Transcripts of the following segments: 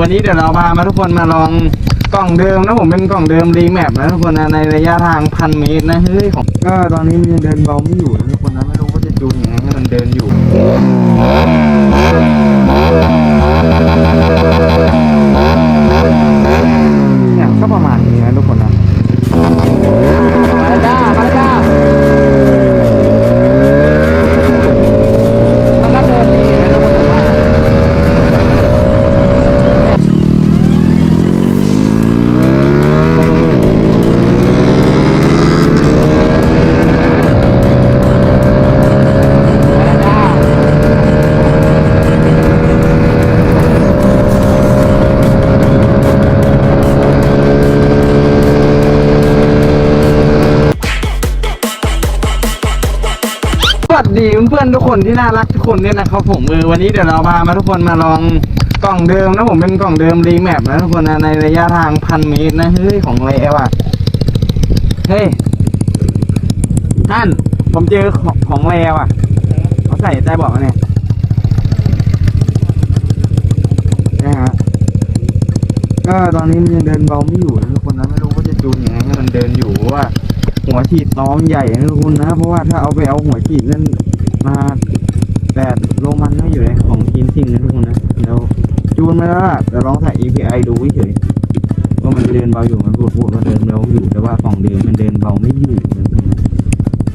วันนี้เดี๋ยวเราพามาทุกคนมาลองกล่องเดิมนะผมเป็นกล่องเดิมรีแมปนะทุกคนนะในระยะทางพันเมตรนะเฮ้ยของก็ตอนนี้มันยังเดินเบาไม่อยู่นะทุกคนนะไม่รู้ว่าจะจูนยังไงให้มันเดินอยู่เนี่ยก็ประมาณนี้นะทุกคน เพื่อนๆทุกคนที่น่ารักทุกคนเนี่ยนะครับผมเออวันนี้เดี๋ยวเราพามาทุกคนมาลองกล่องเดิมนะผมเป็นกล่องเดิมรีแมปนะทุกคนนะในระยะทางพันเมตรนะเฮ้ยของเลวอะเฮ้ยท่านผมเจอของของเลวอะเขาใส่ใต้เบอกเนี่ยนะฮะก็ตอนนี้มันยังเดินเบาไม่อยู่นะทุกคนนะไม่รู้ว่าจะจูนยังไงให้มันเดินอยู่ว่าหัวฉีดน้องใหญ่นะทุกคนนะเพราะว่าถ้าเอาไปเอาหัวฉีดนั่น มาแต่โรมันไม่อยู่ในของกินสิ่งนะทุกคนนะเดี๋ยวจูนมาแล้วล่ะแต่ลองใส่ API ดูเฉยว่ามันเดินเบาอยู่มันพูดพูดว่าเดินเบาอยู่แต่ว่าของเดิมมันเดินเบาไม่อยู่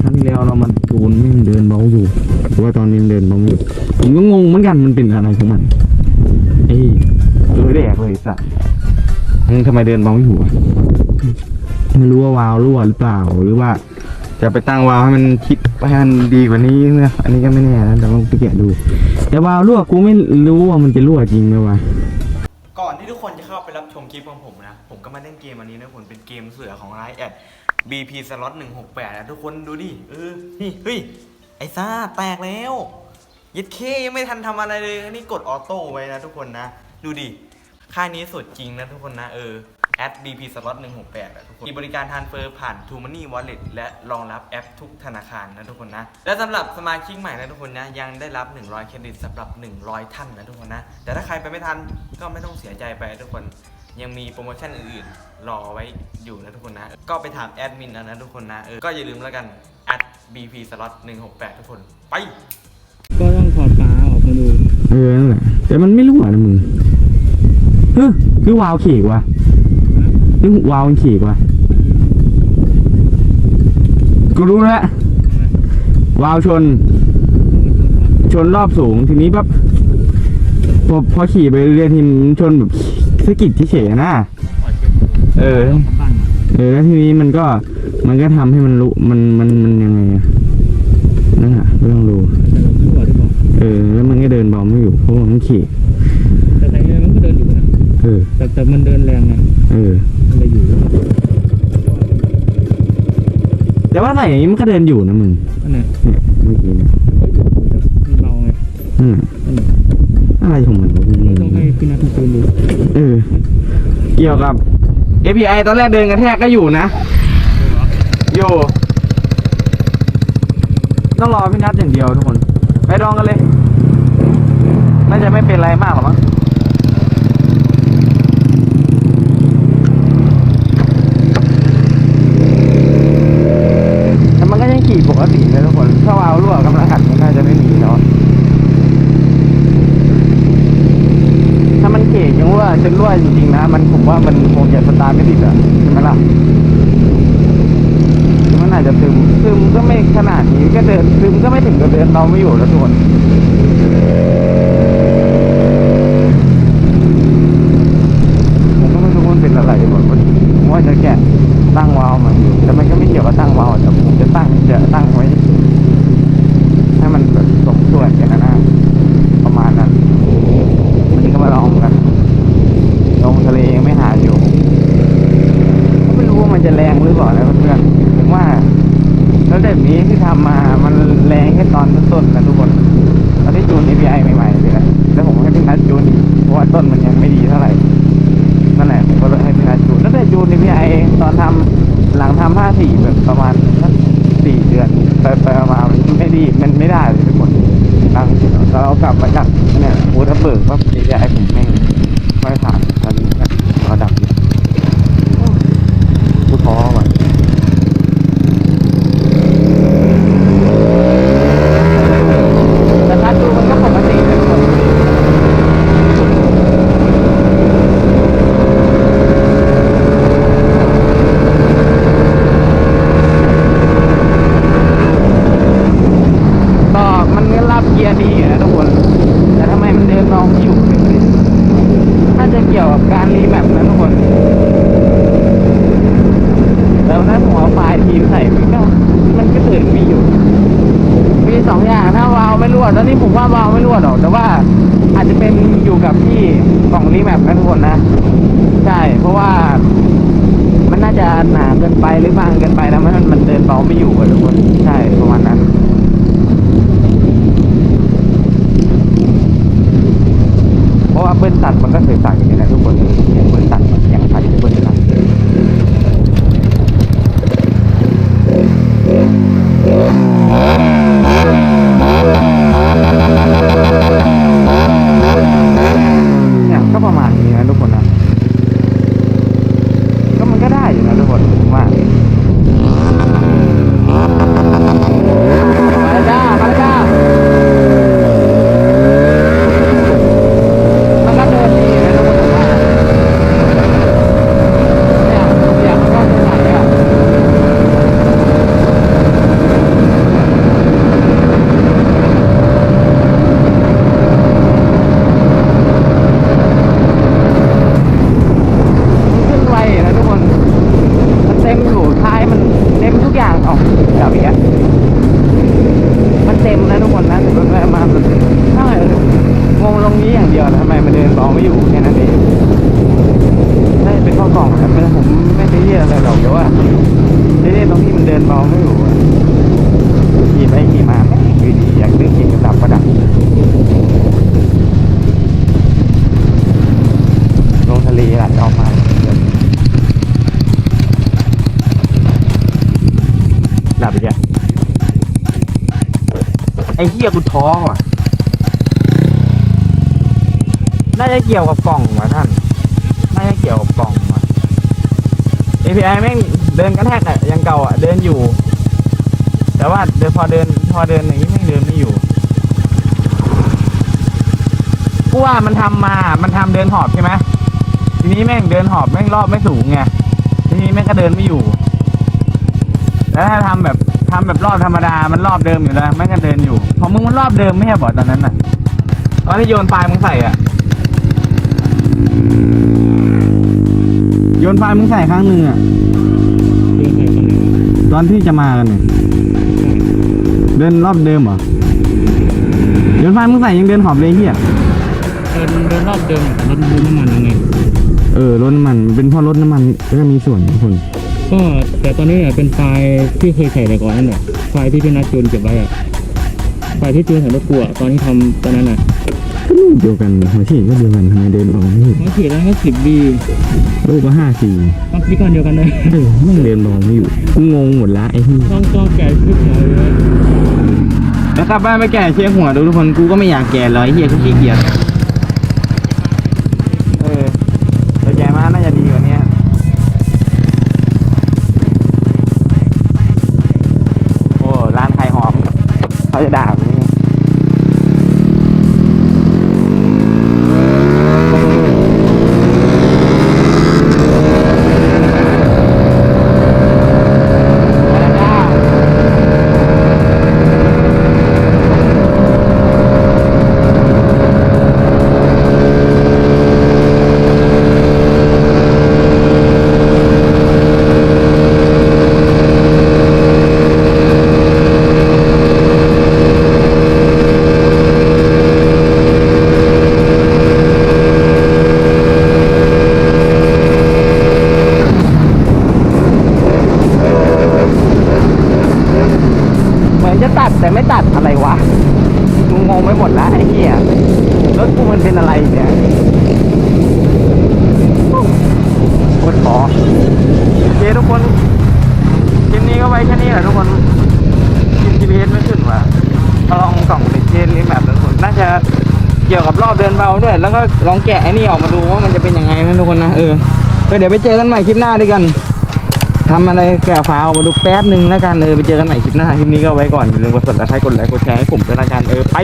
ครั้งที่แล้วเรามันจูนไม่เดินเบาอยู่แต่ว่าตอนนี้เดินเบาอยู่ผมก็งงเหมือนกันมันเป็นอะไรของมันเอ้ยเออแดกเลยสัสเฮ้ยทำไมเดินเบาไม่อยู่ไม่รู้ว่าวาล์วรั่วหรือเปล่าหรือว่า จะไปตั้งวาล์วให้มันคิดให้มันดีกว่านี้นะอันนี้ก็ไม่แน่นะแต่ลองไปแกะดู แต่วาล์วรั่วกูไม่รู้ว่ามันจะรั่วจริงไหมวะก่อนที่ทุกคนจะเข้าไปรับชมคลิปของผมนะ ผมก็มาเล่นเกมอันนี้นะผมเป็นเกมเสือของไลน์แอด BP Slot 168นะทุกคนดูดิเออนี่เฮ้ยไอ้ซ่าแตกแล้วยัดเคยังไม่ทันทำอะไรเลยนี่กดออโต้ไว้นะทุกคนนะ ดูดิค่านี้สุดจริงนะทุกคนนะเออ แอด BP Slot 168อะทุกคน มีบริการทรานเฟอร์ผ่าน t o Money Wallet และรองรับแอปทุกธนาคารนะทุกคนนะ และสำหรับสมาชิกใหม่นะทุกคนนะ ยังได้รับ 100 เครดิตสำหรับ 100 ท่านนะทุกคนนะ แต่ถ้าใครไปไม่ทันก็ไม่ต้องเสียใจไปนะทุกคนยังมีโปรโมชั่นอื่นๆ รอไว้อยู่นะทุกคนนะ ก็ไปถามแอดมินเอานะทุกคนนะเออก็อย่าลืมแล้วกัน at bp slot 168 ทุกคน ไป ก็ต้องถอดฝาออกมาดู เออนั่นแหละแต่มันไม่รั่วนะมึงเฮ้ยคือวาล์วขีกวะ คือวาวมันขีกวะกูรู้แล้ววาวชน ชนรอบสูงทีนี้ปั๊บพอพอขี่ไปเรื่อยๆทีมันชนแบบสะกิดเฉยๆนะเออ เออแล้วทีนี้มันก็มันก็ทำให้มันรู้มันมันมันยังไงอะนั่นอะไม่ต้องดูแต่เรื่อเปล่าเออ แล้วมันก็เดินเบาไม่อยู่เพราะมันขี่ ออ แต่แต่มันเดินแรงไงเออ มันเลยอยู่ แต่ว่าไหนอย่างนี้มันก็เดินอยู่นะมึงอันไหนเนี่ยเมื่อกี้เนี่ยมันเบาไงนั่นน่ะอันไหนอะไรของมันวะมึงต้องให้พี่นัททำปืนดูเออ เกี่ยวกับ API ตอนแรกเดินกระแทกก็อยู่นะอยู่ต้องรอพี่นัทอย่างเดียวทุกคน ไปลองกันเลยน่าจะไม่เป็นไรมากหรอกมั้ง แต่มันก็ยังขี่ปกติเลยทุกคน ถ้าวาล์วรั่วกำลังหัดมันน่าจะไม่มีเนาะ ถ้ามันเขกยังว่า จะรั่วจริงๆนะ มันผมว่ามันคงจะสตาร์ทไม่ติดอะใช่ไหมล่ะคือมันอาจจะซึมซึมก็ไม่ขนาดนี้ก็เดินซึมก็ไม่ถึงกับเดินเราไม่อยู่แล้วทุกคนผมก็ไม่รู้ว่ามันเป็นอะไรหมดวันนี้ผมว่าจะแกะตั้งวาล์วมันอยู่แต่มันก็ไม่เกี่ยวกับตั้งวาล์วแต่ผมจะตั้งจะตั้งไว้ให้มันแบบสมส่วนกันนะนะประมาณนั้น วันนี้ก็มาลองกัน ลงทะเลยังไม่หาอยู่ก็ไม่รู้ว่ามันจะแรงหรือเปล่านะเพื่อน ๆถึงว่า แล้วแบบนี้ที่ทำมา มันแรงแค่ตอนต้นๆนะทุกคน กี่ยวกับการรีแมปนะทุกคน แล้วถ้าหัวไฟล์ทีมใส่มันก็มันก็ตื่นมีอยู่ มีสองอย่างถ้าวา ล์วไม่รั่วตอนนี้ผมว่าวาล์วไม่รั่วหรอก แต่ว่าอาจจะเป็นอยู่กับที่กล่องรีแมปนะทุกคนนะ ใช่ เพราะว่ามันน่าจะหนาเกินไปหรือบางเกินไปแล้วมันมันเดินเบาไม่อยู่อะทุกคน ใช่ประมาณนั้นเพราะว่าเบิ้ลตัดมันก็เคยใส่อย่างนี้นะทุกคนเบิ้ลตัดมันยังใส่เบิ้ลตัดเนี่ยก็ประมาณนี้นะทุกคนนะ ก็มันก็ได้อยู่นะทุกคนผมว่ามาแล้วจ้ามาแล้วจ้ามันก็เดินดีนะทุกคนผมว่าเนี่ยเสียงมันก็จะไหลอะมันขึ้นไวนะทุกคน มันเต็มอยู่ท้ายมันเต็มทุกอย่างออกเดี๋ยวอีกอะมันเต็มนะทุกคนนะแต่มันมาแบบถ้างงตรงนี้อย่างเดียวนะทำไมมันเดินเบาไม่อยู่แค่นั้นเองน่าจะเป็นข้อกล่องนะไม่ผมไม่ได้เรียกอะไรหรอกแต่ว่าเรียกตรงที่มันเดินเบาไม่อยู่ขี่ไปขี่มาแม่อยู่ดีอยากนึกกินกับดับก็ดับลงทะเลหลออกมาหลับอีกแล้วไอ้เหี้ยกูท้อว่ะน่าจะเกี่ยวกับกล่องว่ะท่านน่าจะเกี่ยวกับกล่องว่ะ API แม่ง เดินกระแทกอะยังเก่าอะเดินอยู่ แต่ว่าเดี๋ยวพอเดินพอเดินอย่างนี้แม่เดินไม่อยู่กูว่ามันทำมา มันทำเดินหอบใช่ไหมทีนี้แม่งเดินหอบแม่งรอบไม่สูงไงทีนี้แม่งก็เดินไม่อยู่ แล้วถ้าทำแบบทำแบบรอบธรรมดา มันรอบเดิมอยู่แล้วแม่งก็เดินอยู่ขอมึงมันรอบเดิมไม่ใช่บอตอนนั้นน่ะตอนที่โยนไฟล์มึงใส่อะโยนไฟล์มึงใส่ครั้งหนึ่งอะ ตอนที่จะมากันเนี่ยเดินรอบเดิมเหรอโยนไฟล์มึงใส่ยังเดินหอบเลยเฮียเดินเดินรอบเดิมรถบูน้ำมันยังไงเออรถน้ำมันเป็นเพราะรถน้ำมันก็มีส่วนทุกคนก็แต่ตอนนี้เนี่ยเป็นไฟล์ที่เคยใส่แต่ก่อนนั่นแหละไฟล์ที่พี่นัทจูนเก็บไว้อะไฟล์ที่จูนใส่รถกูอะตอนที่ทำตอนนั้นอะก็รูปเดียวกันหัวฉีดก็เดียวกันทำไมเดินออกไม่ถูกมันขีดแล้วก็สิบบี รูปก็ห้าสี่มันพิการเดียวกันเลยเออไม่งเดินมองไม่อยู่กูงงหมดละไอ้ที่ต้องต้องแก่ขึ้นหัวเลยแล้วกลับบ้านไปแก่เช็คหัวดูทุกคนกูก็ไม่อยากแก่เลยไอ้เฮียกูขี้เกียจเออแต่แก่มาน่าจะดีกว่านี้โอ้ร้านไข่หอมเขาจะด่ากูนี่มาแล้วจ้า เหมือนจะตัดแต่ไม่ตัด อะไรวะกูงงไปหมดละไอ้เหี้ยรถกูมันเป็นอะไรเนี่ยโคตรขอโอเคทุกคนคลิปนี้ก็ไว้แค่นี้แหละทุกคนกิน GPS ไม่ขึ้นว่ะลองส่องในเจนนี้แบบนั้นคนน่าจะเกี่ยวกับรอบเดินเบาด้วย แล้วก็ลองแกะไอ้นี่ออกมาดูว่ามันจะเป็นยังไงนะทุกคนนะเออเดี๋ยวไปเจอกันใหม่คลิปหน้าด้วยกัน ทำอะไรแก่ฟ้าออมาดูแป๊บหนึ่งแล้วกันเออไปเจอกันใหม่คลิปหน้าคลิปนี้ก็ไว้ก่อนอย่าลืมกดติดตามกดไลค์กดแชร์ให้ผมด้วยละกันเออไป